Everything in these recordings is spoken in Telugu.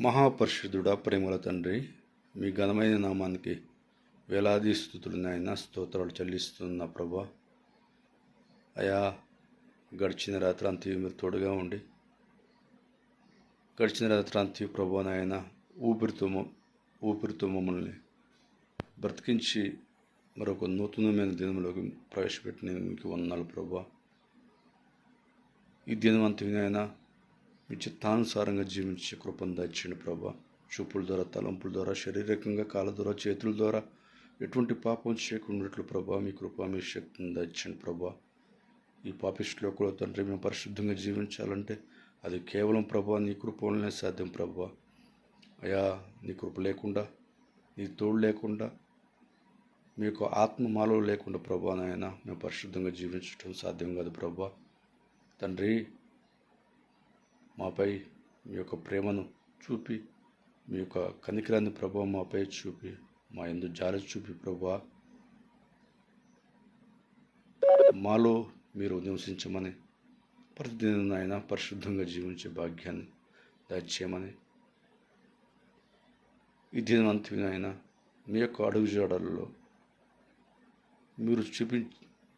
మహాపరిశుద్ధుడా ప్రేమల తండ్రి మీ ఘనమైన నామానికి వేలాది స్థుతులు నాయన స్తోత్రాలు చెల్లిస్తున్న ప్రభా. అయా గడిచిన రాత్రి మీరు తోడుగా ఉండి గడిచిన రాత్రి అంతయు ప్రభా నాయన ఊపిరితో ఊపిరితో మమ్మల్ని బ్రతికించి మరొక నూతనమైన దినంలోకి ప్రవేశపెట్టిన మీకు వందనాలు ప్రభా. ఈ దినం మీ చిత్తానుసారంగా జీవించే కృపను దయచండి ప్రభా. చూపుల ద్వారా తలంపుల ద్వారా శారీరకంగా కాళ్ళ ద్వారా చేతుల ద్వారా ఎటువంటి పాపం చేయకుండా ప్రభా మీ కృప మీ శక్తిని దయచండి ప్రభా. ఈ పాపిస్టులో కూడా తండ్రి మేము పరిశుద్ధంగా జీవించాలంటే అది కేవలం ప్రభా నీ కృప వల్లనే సాధ్యం ప్రభా. అయా నీ కృప లేకుండా నీ తోడు లేకుండా మీ యొక్క ఆత్మ మాలో లేకుండా ప్రభా నాయన మేము పరిశుద్ధంగా జీవించడం సాధ్యం కాదు ప్రభా. తండ్రి మాపై మీ యొక్క ప్రేమను చూపి మీ యొక్క కనికరాన్ని ప్రభావం మాపై చూపి మా ఎందు జాలి చూపి ప్రభా. మాలో మీరు నివసించమని ప్రతిదినం ఆయన పరిశుద్ధంగా జీవించే భాగ్యాన్ని దయచేయమని. ఈ దినవంతమైన ఆయన మీ యొక్క అడుగు జాడలలో మీరు చూపి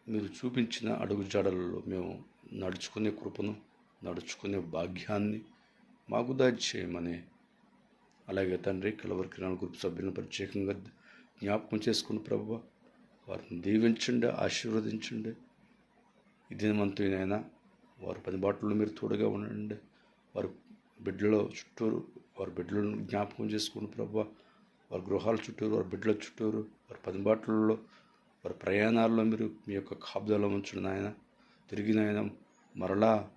మీరు చూపించిన అడుగు జాడలలో మేము నడుచుకునే కృపను నడుచుకునే భాగ్యాన్ని మాకు దాచేయమని అలాగే తండ్రి కలవరి కిరాణ గ్రూప్ సభ్యులను ప్రత్యేకంగా జ్ఞాపకం చేసుకుని ప్రభు వారిని దీవించండి ఆశీర్వదించండి. ఇది మంతునైనా వారి పని బాటల్లో మీరు తోడుగా ఉండండి. వారి బిడ్డల చుట్టూరు వారి బిడ్డలను జ్ఞాపకం చేసుకుని ప్రభు వారి గృహాల చుట్టూరు వారి బిడ్డల చుట్టూరు వారి పని బాటలలో వారి ప్రయాణాల్లో మీరు మీ యొక్క కాపుదలో ఉంచండి నాయన. తిరిగి నాయన మరలా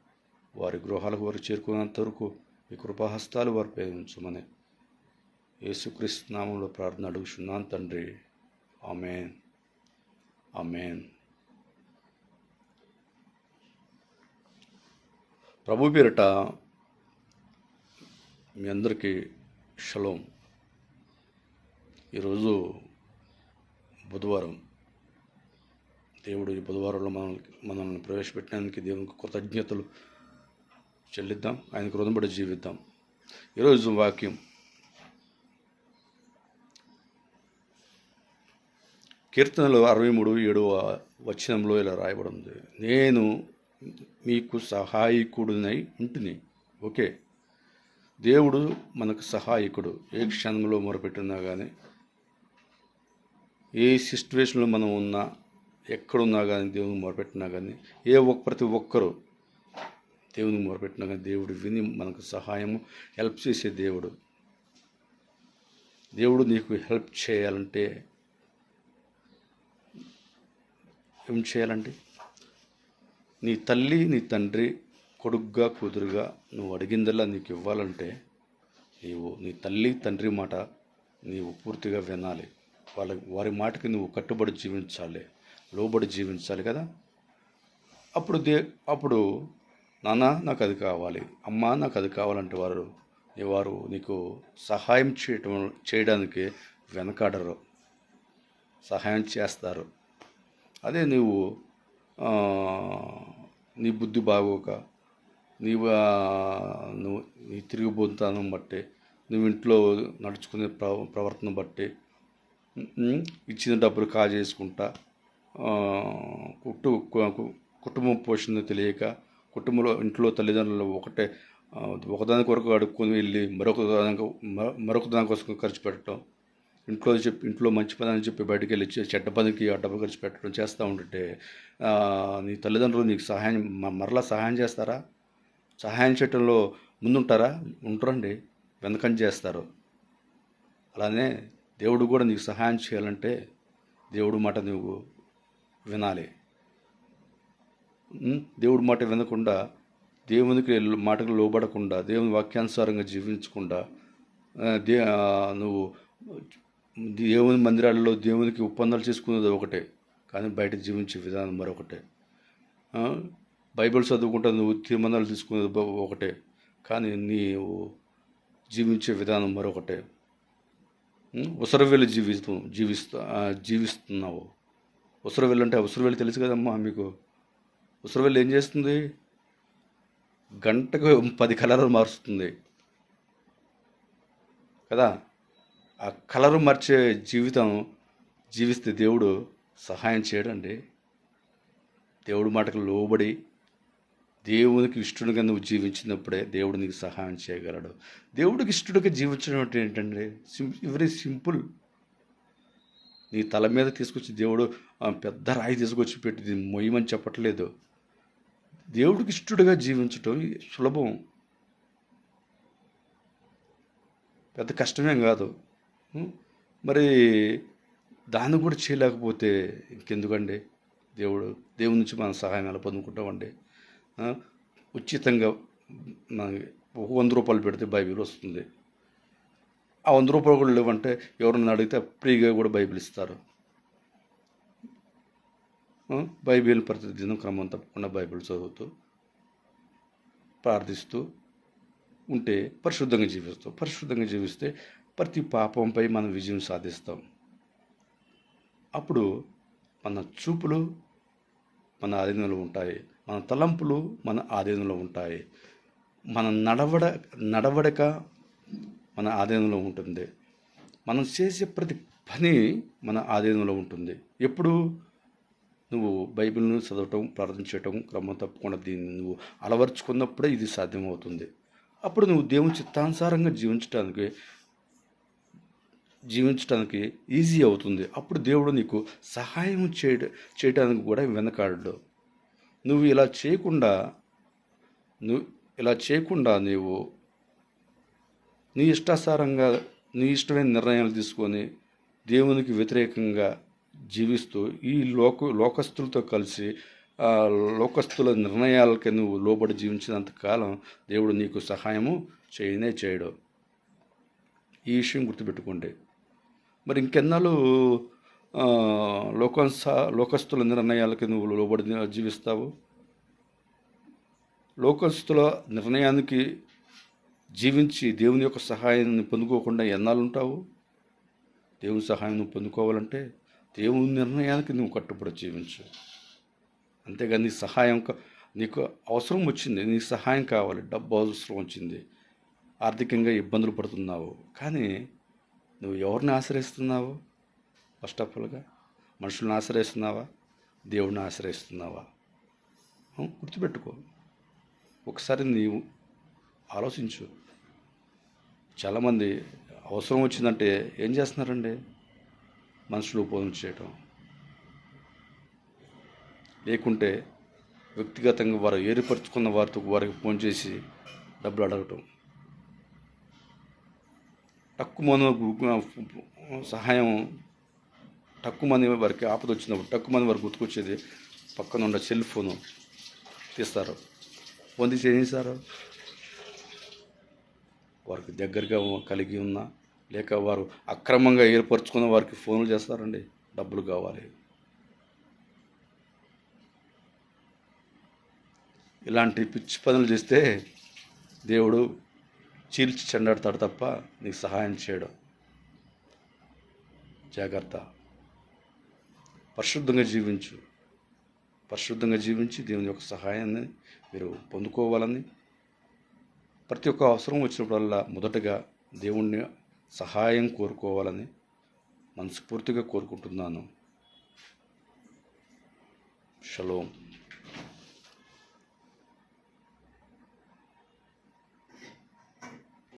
వారి గృహాలకు వారు చేరుకున్నంత వరకు మీ కృపాహస్తాలు వారిపై ఉంచమని యేసుక్రీస్తు నామంలో ప్రార్థన అడుగుచున్నాను తండ్రి. అమేన్ అమేన్ ప్రభు పేరిట మీ అందరికీ షలోం. ఈరోజు బుధవారం. దేవుడు ఈ బుధవారంలో మనల్ని మనల్ని ప్రవేశపెట్టడానికి దేవునికి కృతజ్ఞతలు చెల్లిద్దాం ఆయనకు రుణపడి జీవిద్దాం. ఈరోజు వాక్యం. కీర్తనలు అరవై మూడు ఏడవ వచనంలో ఇలా రాయబడింది. నేను మీకు సహాయకుడినై ఉంటుంది ఓకే. దేవుడు మనకు సహాయకుడు. ఏ క్షణంలో మొరపెట్టున్నా కానీ ఏ సిచ్యువేషన్లో మనం ఉన్నా ఎక్కడున్నా కానీ దేవుని మొరపెట్టినా కానీ ఏ ఒక్క ప్రతి ఒక్కరూ దేవుని మొరపెట్టినాక దేవుడు విని మనకు సహాయము హెల్ప్ చేసే దేవుడు. దేవుడు నీకు హెల్ప్ చేయాలంటే ఏం చేయాలండి నీ తల్లి నీ తండ్రి కొడుగ్గా కూతురుగా నువ్వు అడిగిందల్లా నీకు ఇవ్వాలంటే నీవు నీ తల్లి తండ్రి మాట నీవు పూర్తిగా వినాలి. వాళ్ళ వారి మాటకి నువ్వు కట్టుబడి జీవించాలి లోబడి జీవించాలి కదా? అప్పుడు దే అప్పుడు నాన్న నాకు అది కావాలి. అమ్మ నాకు అది కావాలంటే వారు వారు నీకు సహాయం చేయటం చేయడానికి వెనకాడరు. సహాయం చేస్తారు. అదే నువ్వు నీ బుద్ధి బాగోక నీవు నువ్వు నీ తిరిగిపోతానం బట్టి నువ్వు ఇంట్లో నడుచుకునే ప్రవ ప్రవర్తన బట్టి ఇచ్చిన డబ్బులు కాజేసుకుంటా కుట్టు కుటుంబం పోషణ తెలియక కుటుంబంలో ఇంట్లో తల్లిదండ్రులు ఒకటే ఒకదాని కొరకు అడుక్కొని వెళ్ళి మరొక దానికి మరొక దాని కోసం ఖర్చు పెట్టడం ఇంట్లో చెప్పి ఇంట్లో మంచి పని అని చెప్పి బయటకు వెళ్ళి చెడ్డ పనికి ఆ డబ్బు ఖర్చు పెట్టడం చేస్తూ ఉంటుంటే నీ తల్లిదండ్రులు నీకు సహాయం మరలా సహాయం చేస్తారా? సహాయం చేయటంలో ముందుంటారా? ఉంటారండి. వెనకం చేస్తారు. అలానే దేవుడు కూడా నీకు సహాయం చేయాలంటే దేవుడు మాట నువ్వు వినాలి. దేవుడి మాట వినకుండా దేవునికి మాటకు లోబడకుండా దేవుని వాక్యానుసారంగా జీవించకుండా దే నువ్వు దేవుని మందిరాల్లో దేవునికి ఒప్పందాలు చేసుకునేది ఒకటే కానీ బయట జీవించే విధానం మరొకటే. బైబిల్ చదువుకుంటా నువ్వు తీర్మానాలు తీసుకునేది ఒకటే కానీ నీవు జీవించే విధానం మరొకటే. ఉం? ఉసరవెల్లి జీవిస్తూ జీవిస్తూ జీవిస్తున్నావు. ఉసరవెల్లి అంటే ఉసరవెల్లి తెలుసు కదమ్మా మీకు? ఉసరవెల్లి ఏం చేస్తుంది? గంటకు పది కలర్లు మారుస్తుంది కదా? ఆ కలరు మార్చే జీవితం జీవిస్తే దేవుడు సహాయం చేయడండి. దేవుడి మాటకు లోబడి దేవునికి ఇష్టడుగా నువ్వు జీవించినప్పుడే దేవుడు నీకు సహాయం చేయగలడు. దేవుడికి ఇష్టడుగా జీవించడం అంటే ఏంటంటే సిం వెరీ సింపుల్ నీ తల మీద తీసుకొచ్చి దేవుడు పెద్ద రాయి తీసుకొచ్చి పెట్టి దీన్ని మొయ్యమని చెప్పట్లేదు. దేవుడికి ఇష్టడుగా జీవించటం సులభం. పెద్ద కష్టమేం కాదు. మరి దాన్ని కూడా చేయలేకపోతే ఇంకెందుకండి? దేవుడు దేవుడి నుంచి మనం సహాయం ఎలా పొందుకుంటామండి ఉచితంగా మనకి ఒక వంద రూపాయలు పెడితే బైబిల్ వస్తుంది. ఆ వంద రూపాయలు కూడా లేవంటే ఎవరన్నా అడిగితే ఫ్రీగా కూడా బైబిల్ ఇస్తారు. బైబిల్ ప్రతి దినం క్రమం తప్పకుండా బైబిల్ చదువుతూ ప్రార్థిస్తూ ఉంటే పరిశుద్ధంగా జీవిస్తాం. పరిశుద్ధంగా జీవిస్తే ప్రతి పాపంపై మనం విజయం సాధిస్తాం. అప్పుడు మన చూపులు మన ఆధీనంలో ఉంటాయి. మన తలంపులు మన ఆధీనంలో ఉంటాయి. మన నడవడ నడవడక మన ఆధీనంలో ఉంటుంది. మనం చేసే ప్రతి పని మన ఆధీనంలో ఉంటుంది. ఎప్పుడు? నువ్వు బైబిల్ను చదవటం ప్రార్థన చేయటం క్రమం తప్పకుండా దీన్ని నువ్వు అలవర్చుకున్నప్పుడే ఇది సాధ్యమవుతుంది. అప్పుడు నువ్వు దేవుని చిత్తానుసారంగా జీవించడానికి జీవించడానికి ఈజీ అవుతుంది. అప్పుడు దేవుడు నీకు సహాయం చేయడ చేయడానికి కూడా వెనకాడడు. నువ్వు ఇలా చేయకుండా నువ్వు ఇలా చేయకుండా నీవు నీ ఇష్టాసారంగా నీ ఇష్టమైన నిర్ణయాలు తీసుకొని దేవునికి వ్యతిరేకంగా జీవిస్తూ ఈ లోక లోకస్తులతో కలిసి ఆ లోకస్తుల నిర్ణయాలకి నువ్వు లోబడి జీవించినంత కాలం దేవుడు నీకు సహాయము చేయనే చేయడు. ఈ విషయం గుర్తుపెట్టుకోండి. మరి ఇంకెన్నాళ్ళు ఆ, లోకంస లోకస్తుల నిర్ణయాలకి నువ్వు లోబడి జీవిస్తావు? లోకస్తుల నిర్ణయానికి జీవించి దేవుని యొక్క సహాయాన్ని పొందుకోకుండా ఎన్నాళ్ళు ఉంటావు దేవుని సహాయం పొందుకోవాలంటే దేవుని నిర్ణయానికి నువ్వు కట్టుబడి జీవించు. అంతేగాని నీ సహాయం నీకు అవసరం వచ్చింది నీకు సహాయం కావాలి డబ్బు అవసరం వచ్చింది ఆర్థికంగా ఇబ్బందులు పడుతున్నావు. కానీ నువ్వు ఎవరిని ఆశ్రయిస్తున్నావు? ఫస్ట్ ఆఫ్ ఆల్గా మనుషులను ఆశ్రయిస్తున్నావా? దేవుడిని ఆశ్రయిస్తున్నావా? గుర్తుపెట్టుకో. ఒకసారి నీవు ఆలోచించు. చాలామంది అవసరం వచ్చిందంటే ఏం చేస్తున్నారండి? మనుషులు ఉపయోగం చేయటం. లేకుంటే వ్యక్తిగతంగా వారు ఏర్పరచుకున్న వారితో వారికి ఫోన్ చేసి డబ్బులు అడగటం. తక్కువ సహాయం తక్కువ మంది వారికి ఆపద వచ్చినప్పుడు తక్కువ మంది వారికి గుర్తుకొచ్చేది పక్కన ఉన్న సెల్ ఫోను తీస్తారు. ఫోన్ తీసి ఏం చేస్తారు? వారికి దగ్గరగా కలిగి ఉన్న లేక వారు అక్రమంగా ఏర్పరచుకున్న వారికి ఫోన్లు చేస్తారండి. డబ్బులు కావాలి. ఇలాంటి పిచ్చి పనులు చేస్తే దేవుడు చీల్చి చెండాడతాడు తప్ప నీకు సహాయం చేయడం. జాగ్రత్త. పరిశుద్ధంగా జీవించు. పరిశుద్ధంగా జీవించి దేవుని యొక్క సహాయాన్ని మీరు పొందుకోవాలని ప్రతి ఒక్క అవసరం వచ్చినప్పుడల్లా మొదటగా దేవుణ్ణి సహాయం కోరుకోవాలని మనస్ఫూర్తిగా కోరుకుంటున్నాను. షలోం.